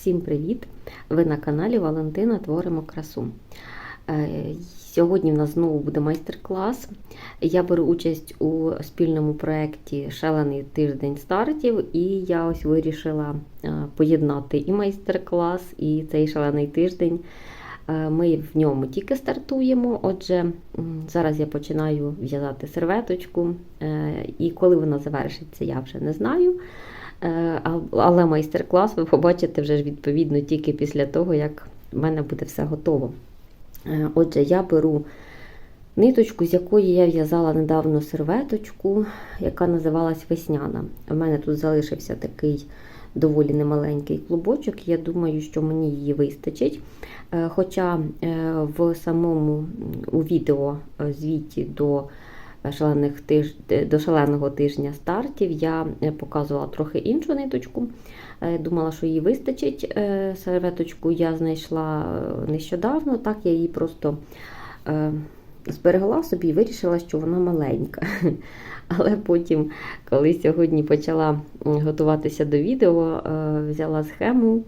Всім привіт! Ви на каналі Валентина Творимо красу. Е, Сьогодні в нас знову буде майстер-клас. Я беру участь у спільному проєкті Шалений тиждень стартів, і я ось вирішила е, поєднати і майстер-клас, і цей шалений тиждень. Е, Ми в ньому тільки стартуємо. Отже, зараз я починаю в'язати серветочку, і коли вона завершиться, я вже не знаю. Е, Але майстер-клас ви побачите вже ж відповідно тільки після того, як в мене буде все готово. Е, Отже, я беру ниточку, з якої я в'язала недавно серветочку, яка називалась Весняна. У мене тут залишився такий доволі немаленький клубочок. Я думаю, що мені її вистачить. Е, Хоча в самому у відео звіті до шалених тиж... до шаленого тижня стартів я е, показувала трохи іншу ниточку. Е, Думала, що їй вистачить. Е, Серветочку я знайшла е, нещодавно, так я її просто е, зберегла собі і вирішила, що вона маленька. Але потім, коли сьогодні почала готуватися до відео, е, взяла схему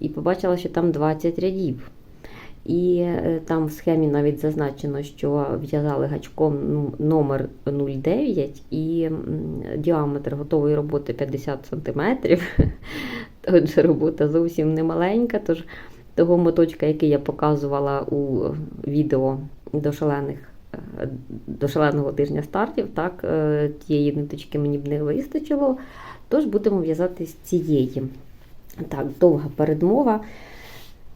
і побачила, що там 20 рядів. І е, там в схемі навіть зазначено, що в'язали гачком ну, номер 09 і діаметр готової роботи 50 см. Отже, робота зовсім не маленька. Тож того моточка, який я показувала у відео до шалених. е, До шаленого тижня стартів, так, е, тієї ниточки мені б не вистачило, тож будемо в'язати з цієї. Так, довга передмова.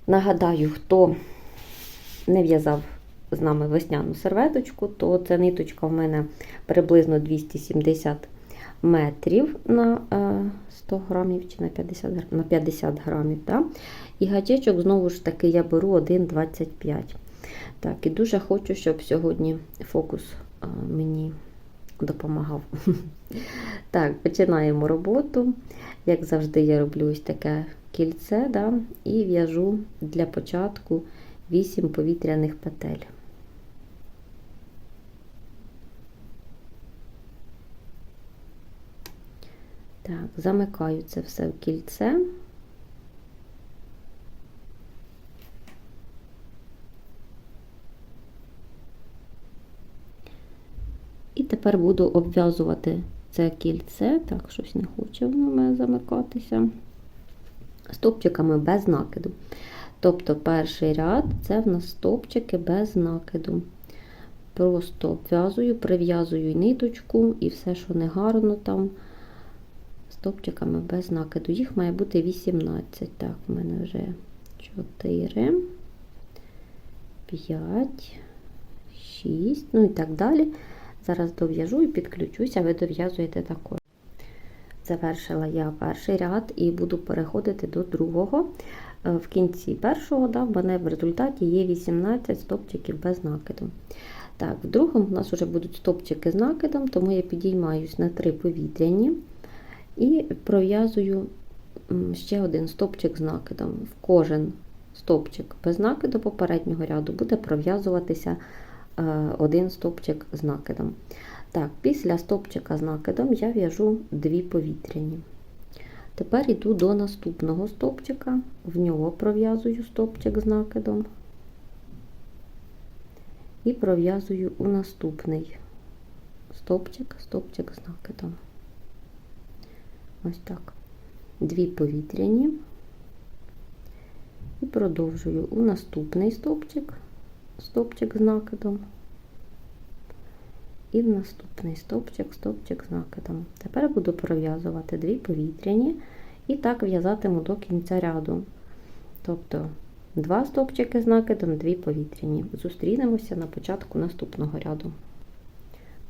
Нагадаю, хто не в'язав з нами весняну серветочку, то ця ниточка в мене приблизно 270 метрів на е, 100 грамів чи на 50 на 50 грамів. Так? І гачечок, знову ж таки, я беру 1,25. Так, і дуже хочу, щоб сьогодні фокус е, мені допомагав. Так, починаємо роботу. Як завжди, я роблю ось таке кільце да, і в'яжу для початку 8 повітряних петель. Так, замикаю це все в кільце. І тепер буду обв'язувати це кільце. Так, щось не хоче воно замикатися. Стопчиками без накиду. Тобто перший ряд це в нас стопчики без накиду. Просто обв'язую, прив'язую ниточку і все, що не гарно там, стопчиками без накиду. Їх має бути 18. Так, в мене вже 4, 5, 6, ну і так далі. Зараз дов'яжу і підключуся, ви дов'язуєте також. Завершила я перший ряд і буду переходити до другого. Е, В кінці першого да, в мене в результаті є 18 стопчиків без накиду. Так, в другому у нас вже будуть стопчики з накидом, тому я підіймаюсь на 3 повітряні і пров'язую ще один стопчик з накидом. В кожен стопчик без накиду попереднього ряду буде пров'язуватися е, один стопчик з накидом. Так, після стопчика з накидом я в'яжу дві повітряні. Тепер йду до наступного стопчика, в нього пров'язую стопчик з накидом і пров'язую у наступний стопчик, стопчик з накидом. Ось так. Дві повітряні і продовжую у наступний стопчик, стопчик з накидом. І в наступний стовпчик, стовпчик з накидом. Тепер буду пров'язувати дві повітряні і так в'язатиму до кінця ряду. Тобто два стовпчики з накидом, дві повітряні. Зустрінемося на початку наступного ряду.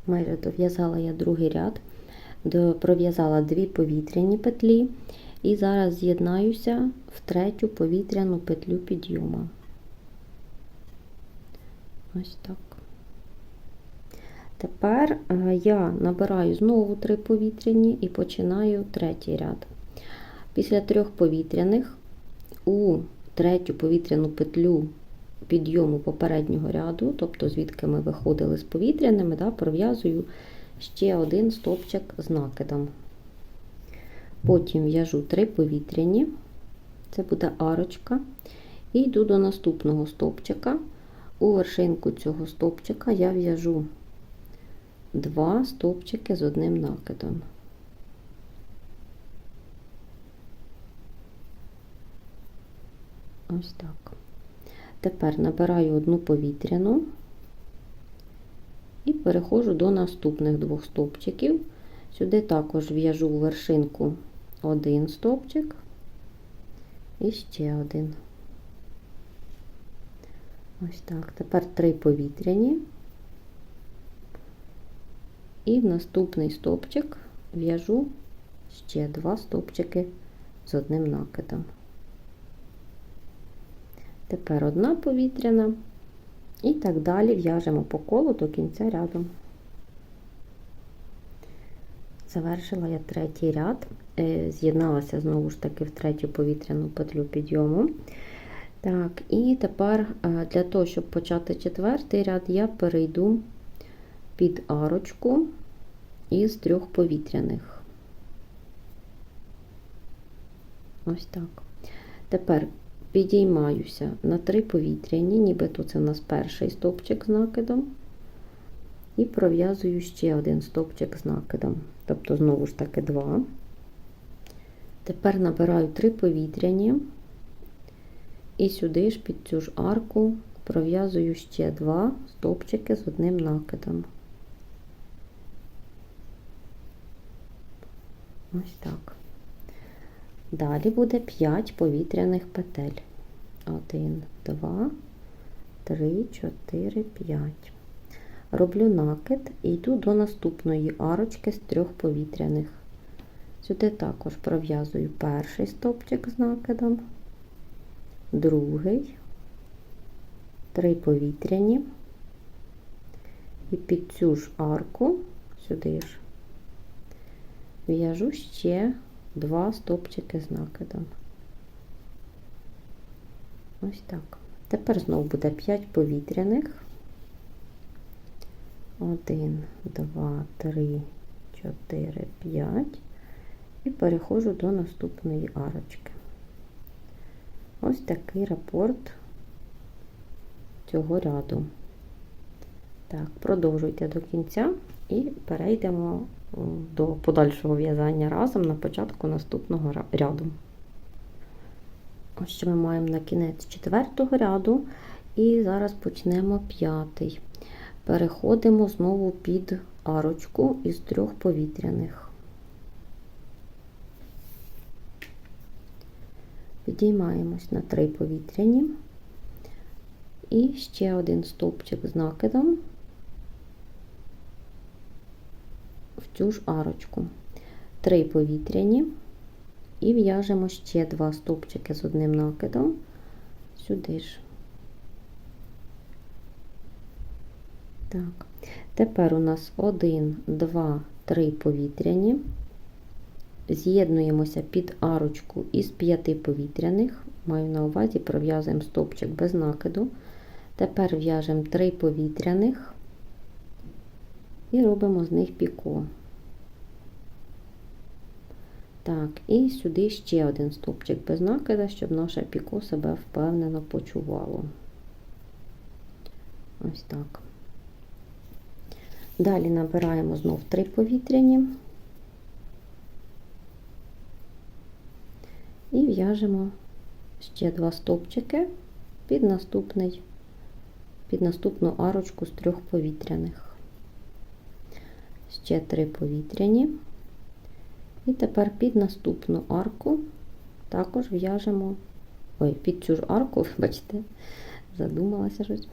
Майже дов'язала я другий ряд, пров'язала дві повітряні петлі і зараз з'єднаюся в третю повітряну петлю підйому. Ось так. Тепер е, я набираю знову три повітряні і починаю третій ряд. Після трьох повітряних у третю повітряну петлю підйому попереднього ряду, тобто звідки ми виходили з повітряними, да, пров'язую ще один стовпчик з накидом. Потім в'яжу три повітряні, це буде арочка. І йду до наступного стовпчика. У вершинку цього стовпчика я в'яжу два стовпчики з одним накидом. Ось так. Тепер набираю одну повітряну і переходжу до наступних двох стовпчиків. Сюди також в'яжу у вершинку один стовпчик і ще один. Ось так. Тепер три повітряні. І в наступний стовпчик в'яжу ще два стовпчики з одним накидом. Тепер одна повітряна, і так далі в'яжемо по колу до кінця ряду. Завершила я третій ряд, е, з'єдналася знову ж таки в третю повітряну петлю підйому. Так, і тепер е, для того, щоб почати четвертий ряд, я перейду під арочку із трьох повітряних. Ось так. Тепер підіймаюся на три повітряні, нібито це у нас перший стовпчик з накидом, і пров'язую ще один стовпчик з накидом. Тобто, знову ж таки, два. Тепер набираю три повітряні, і сюди ж під цю ж арку пров'язую ще два стовпчики з одним накидом. Ось так. Далі буде 5 повітряних петель. 1, 2, 3, 4, 5. Роблю накид і йду до наступної арочки з трьох повітряних. Сюди також пров'язую перший стовпчик з накидом, другий, три повітряні, і під цю ж арку сюди ж в'яжу ще два стовпчики з накидом. Ось так. Тепер знову буде 5 повітряних. 1, 2, 3, 4, 5. І переходжу до наступної арочки. Ось такий рапорт цього ряду. Так, продовжуйте до кінця і перейдемо до подальшого в'язання разом на початку наступного ряду. Ось що ми маємо на кінець четвертого ряду, і зараз почнемо п'ятий. Переходимо знову під арочку із трьох повітряних. Підіймаємось на три повітряні і ще один стовпчик з накидом в цю ж арочку. Три повітряні і в'яжемо ще два стовпчики з одним накидом сюди ж. Так, тепер у нас 1, 2, 3 повітряні. З'єднуємося під арочку із 5 повітряних, маю на увазі, пров'язуємо стовпчик без накиду. Тепер в'яжемо 3 повітряних і робимо з них піко. Так, і сюди ще один стовпчик без накида, щоб наше піко себе впевнено почувало. Ось так. Далі набираємо знов три повітряні і в'яжемо ще два стовпчики під наступний, під наступну арочку з трьох повітряних. Ще три повітряні. І тепер під наступну арку також в'яжемо, ой, під цю ж арку, бачите, задумалася щось,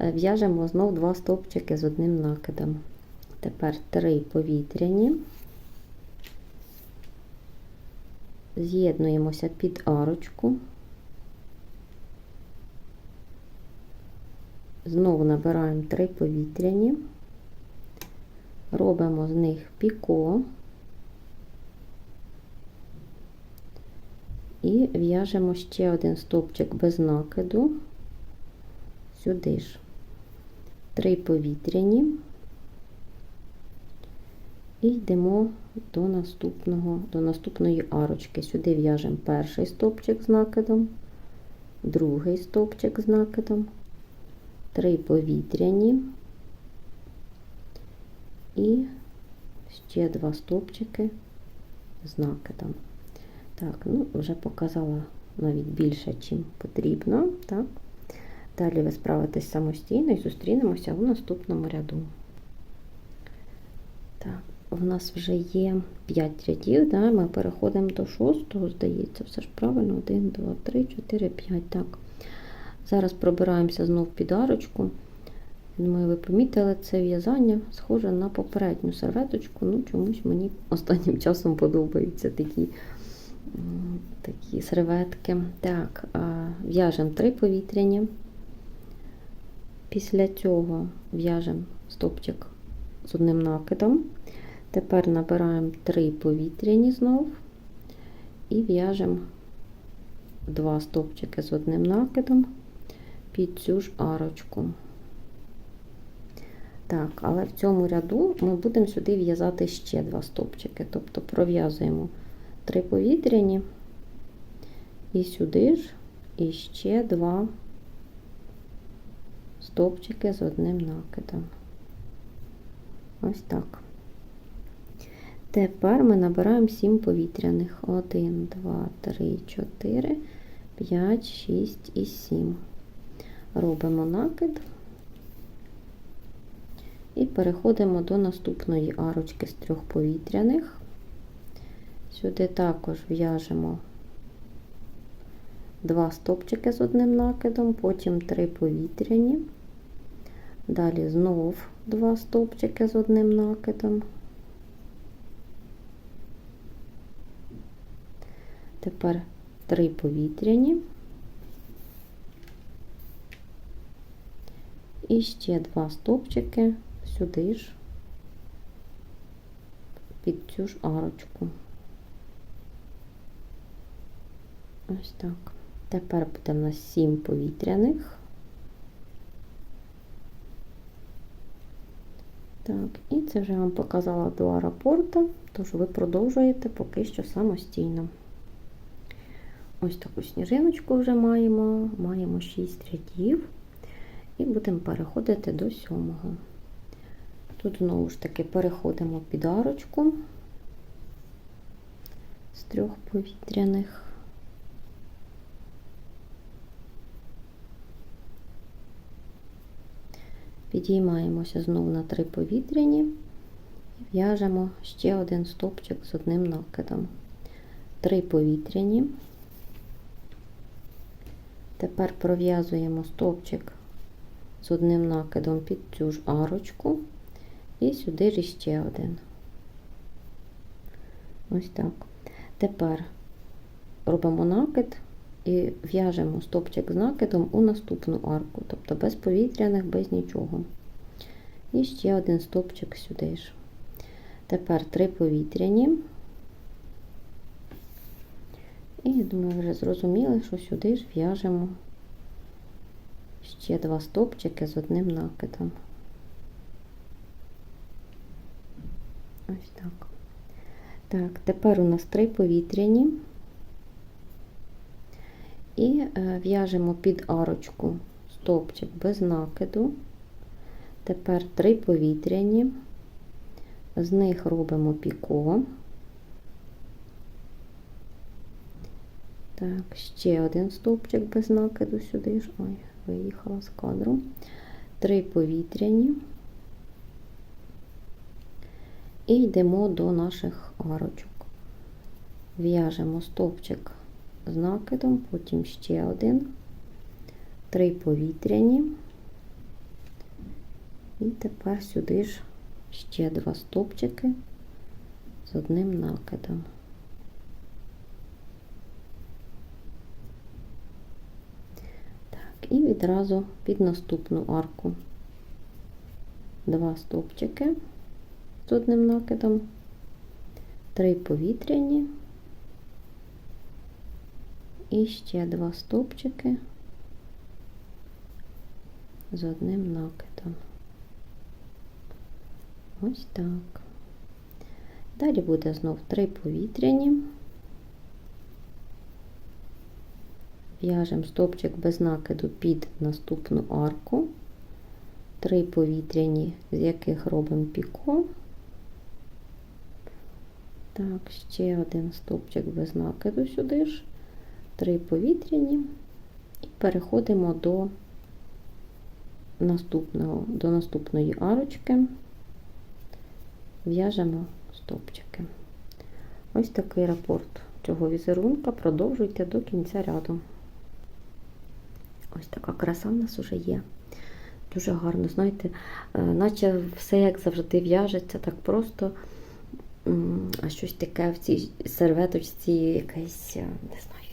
е, в'яжемо знов два стовпчики з одним накидом. Тепер три повітряні, з'єднуємося під арочку, знову набираємо три повітряні, робимо з них піко. І в'яжемо ще один стовпчик без накиду, сюди ж три повітряні, І йдемо до наступного, до наступної арочки. Сюди в'яжемо перший стовпчик з накидом, другий стовпчик з накидом, три повітряні і ще два стовпчики з накидом. Так, ну вже показала навіть більше, чим потрібно. Так? Далі ви справитесь самостійно і зустрінемося у наступному ряду. Так, в нас вже є 5 рядів, да? ми переходимо до 6, здається, все ж правильно. 1, 2, 3, 4, 5. Так. Зараз пробираємося знов під арочку. Думаю, ви помітили це в'язання, схоже на попередню серветочку. Ну, чомусь мені останнім часом подобаються такі такі серветки. Так, в'яжемо три повітряні. Після цього в'яжемо стопчик з одним накидом. Тепер набираємо три повітряні знов і в'яжемо два стовпчики з одним накидом під цю ж арочку. Так, але в цьому ряду ми будемо сюди в'язати ще два стовпчики, тобто пров'язуємо три повітряні, і сюди ж і ще два стовпчики з одним накидом. Ось так. Тепер ми набираємо 7 повітряних. 1, 2, 3, 4, 5, 6 і 7. Робимо накид і переходимо до наступної арочки з трьох повітряних. Сюди також в'яжемо два стопчики з одним накидом, потім три повітряні. Далі знов два стовпчики з одним накидом. Тепер три повітряні. І ще два стовпчики сюди ж під цю ж арочку. Ось так. Тепер буде в нас 7 повітряних. Так, і це вже вам показала до аеропорту, тож ви продовжуєте поки що самостійно. Ось таку сніжиночку вже маємо, маємо 6 рядів і будемо переходити до сьомого. Тут знову ж таки переходимо під арочку з трьох повітряних. Підіймаємося знову на три повітряні і в'яжемо ще один стопчик з одним накидом. Три повітряні. Тепер пров'язуємо стовпчик з одним накидом під цю ж арочку і сюди ж ще один. Ось так. Тепер робимо накид і в'яжемо стопчик з накидом у наступну арку, тобто без повітряних, без нічого. І ще один стопчик сюди ж. Тепер три повітряні. І, думаю, вже зрозуміли, що сюди ж в'яжемо ще два стопчики з одним накидом. Ось так. Так, тепер у нас три повітряні і е, в'яжемо під арочку стовпчик без накиду. Тепер три повітряні, з них робимо піко. Так, ще один стовпчик без накиду сюди ж. Ой, виїхала з кадру. Три повітряні. І йдемо до наших арочок. В'яжемо стовпчик з накидом, потім ще один, три повітряні. І тепер сюди ж ще два стовпчики з одним накидом. Так, і відразу під наступну арку два стовпчики з одним накидом, три повітряні і ще два стовпчики з одним накидом. Ось так. Далі буде знов 3 повітряні. В'яжемо стовпчик без накиду під наступну арку. 3 повітряні, з яких робимо піко. Так, ще один стовпчик без накиду сюди ж. 3 повітряні. І переходимо до наступного, до наступної арочки. В'яжемо стовпчики. Ось такий рапорт цього візерунка. Продовжуйте до кінця ряду. Ось така краса в нас уже є. Дуже гарно, знаєте, е, наче все як завжди в'яжеться, так просто, а щось таке в цій серветочці, якесь, е, не знаю,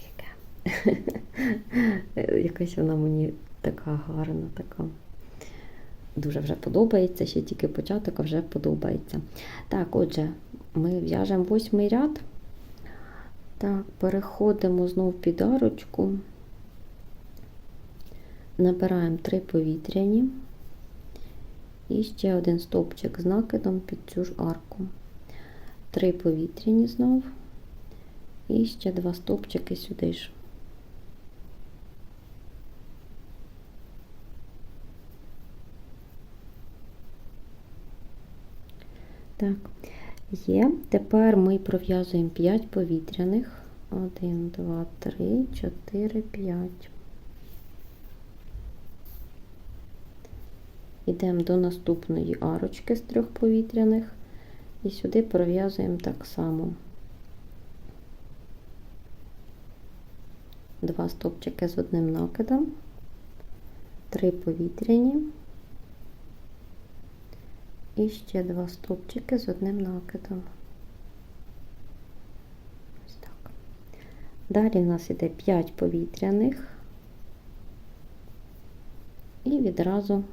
Якась вона мені така гарна, така. Дуже вже подобається, ще тільки початок, а вже подобається. Так, отже, ми в'яжемо восьмий ряд. Так, переходимо знов під арочку. Набираємо 3 повітряні і ще один стовпчик з накидом під цю ж арку. 3 повітряні знов і ще два стовпчики сюди ж. Так, є. Тепер ми пров'язуємо 5 повітряних. 1, 2, 3, 4, 5. Йдемо до наступної арочки з трьох повітряних і сюди пров'язуємо так само. Два стовпчики з одним накидом, три повітряні і ще два стовпчики з одним накидом. Ось так. Далі в нас іде 5 повітряних і відразу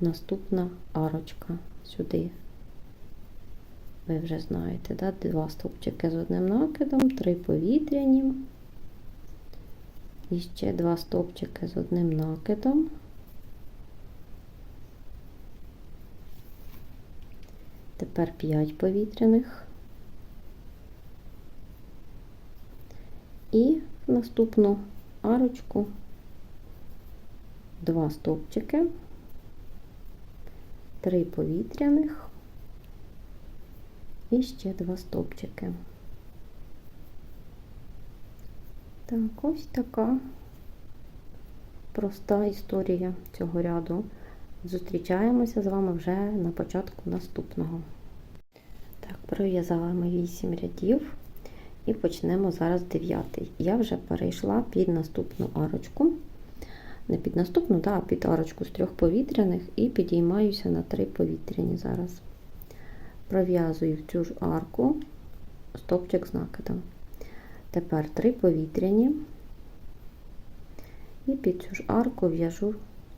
наступна арочка сюди. Ви вже знаєте, да? два стовпчики з одним накидом, три повітряні. І ще два стовпчики з одним накидом. Тепер 5 повітряних. І наступну арочку два стовпчики. 3 повітряних і ще два стовпчики. Так, ось така проста історія цього ряду. Зустрічаємося з вами вже на початку наступного. Так, пров'язали ми 8 рядів і почнемо зараз 9. Я вже перейшла під наступну арочку не під наступну, да, а під арочку з трьох повітряних і підіймаюся на три повітряні зараз. Пров'язую в цю ж арку стовпчик з накидом. Тепер три повітряні, і під цю ж арку в'яжу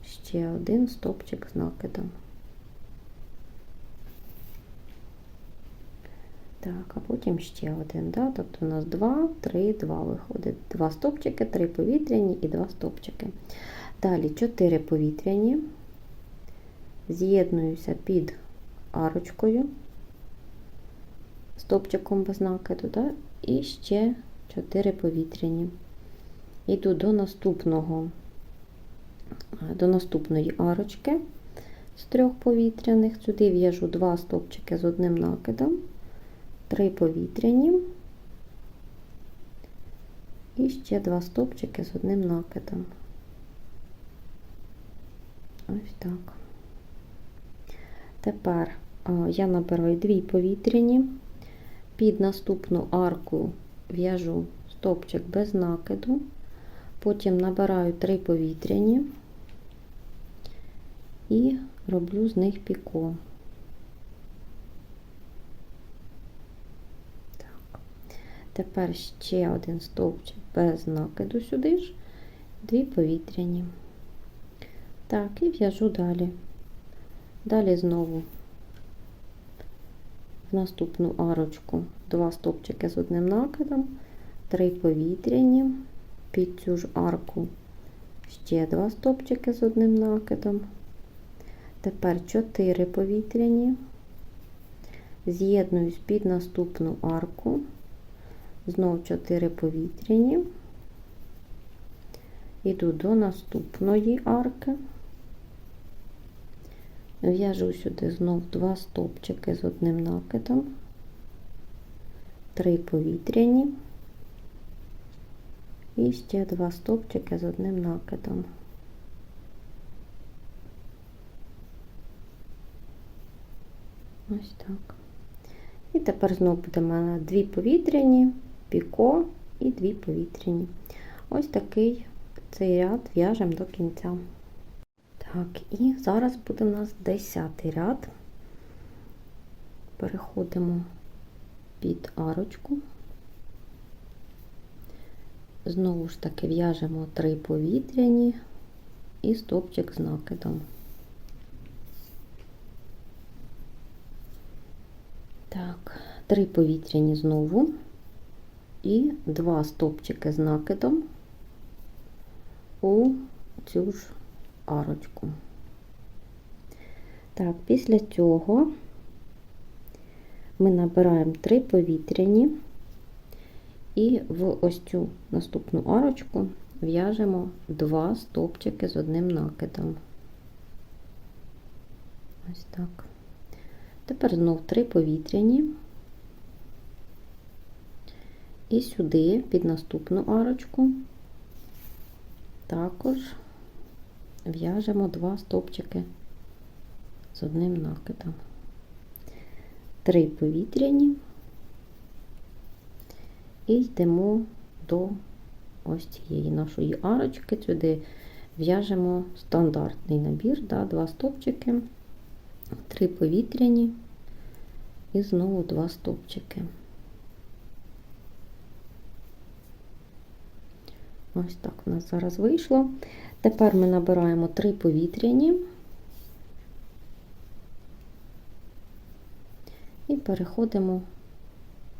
ще один стовпчик з накидом. Так, а потім ще один. Да? Тобто у нас 2, 3, 2 виходить. Два стовпчики, три повітряні і два стовпчики. Далі 4 повітряні, з'єднуюся під арочкою, стовпчиком без накиду, да? і ще 4 повітряні. Йду до наступного, до наступної арочки з трьох повітряних. Сюди в'яжу два стовпчики з одним накидом, 3 повітряні. І ще два стовпчики з одним накидом. Ось так. Тепер я набираю дві повітряні, під наступну арку в'яжу стовпчик без накиду, потім набираю три повітряні і роблю з них піко. Так. Тепер ще один стовпчик без накиду сюди ж, дві повітряні. Так, і в'яжу далі. Далі знову в наступну арочку два стовпчики з одним накидом, три повітряні, під цю ж арку. Ще два стовпчики з одним накидом. Тепер 4 повітряні, з'єднуюсь під наступну арку, знов 4 повітряні, іду до наступної арки, в'яжу сюди знов два стовпчики з одним накидом, 3 повітряні і ще два стовпчики з одним накидом. Ось так. І тепер знову буде в мене дві повітряні, піко і дві повітряні. Ось такий цей ряд в'яжемо до кінця. Так, і зараз буде у нас 10 ряд. Переходимо під арочку. Знову ж таки в'яжемо три повітряні і стовпчик з накидом. Так, три повітряні знову і два стовпчики з накидом у цю ж арочку. Так, після цього ми набираємо три повітряні і в ось цю наступну арочку в'яжемо два стовпчики з одним накидом. Ось так. Тепер знов три повітряні. І сюди під наступну арочку також в'яжемо два стовпчики з одним накидом. Три повітряні і йдемо до ось цієї нашої арочки. Сюди в'яжемо стандартний набір, да, два стовпчики, три повітряні і знову два стовпчики. Ось так у нас зараз вийшло. Тепер ми набираємо три повітряні і переходимо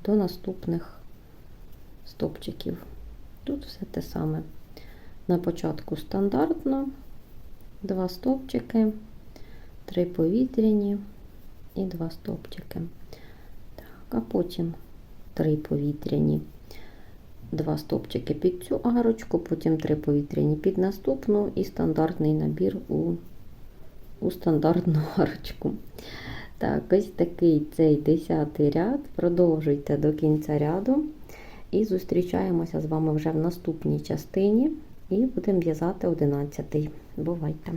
до наступних стопчиків. Тут все те саме. На початку стандартно, два стовпчики, три повітряні і два стовпчики. Так, а потім три повітряні, два стовпчики під цю арочку, потім три повітряні під наступну і стандартний набір у, у стандартну арочку. Так, ось такий цей десятий ряд. Продовжуйте до кінця ряду. І зустрічаємося з вами вже в наступній частині. І будемо в'язати 11. Бувайте!